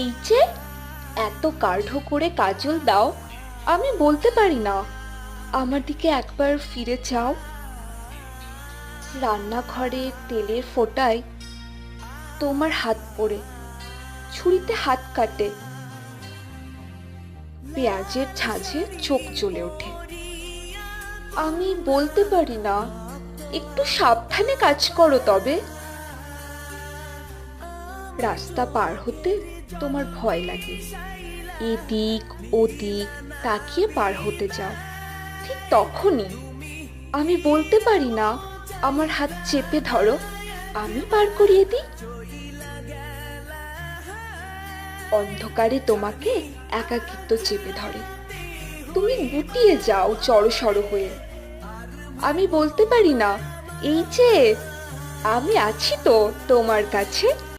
এই যে, এত গাঢ় করে কাজল দাও, আমি বলতে পারি না। আমার দিকে একবার ফিরে চাও রান্নাঘরে তেলের ফোঁটায় তোমার হাত পড়ে, ছুরিতে হাত কাটে। পেঁয়াজের ঝাঁঝে চোখ জ্বলে ওঠে। আমি বলতে পারি না, একটু সাবধানে কাজ করো তবে। রাস্তা পার হতে তোমার ভয় লাগে। এদিক ওদিক তাকিয়ে পার হতে যাও ঠিক তখনই। আমি বলতে পারি না, আমার হাত চেপে ধরো। আমি পার করিয়ে দিই। অন্ধকারে তোমাকে একাকিত্ব চেপে ধরে। তুমি গুটিয়ে যাও জড়সড় হয়ে। আমি বলতে পারি না, এই যে আমি আছি তো তোমার কাছে।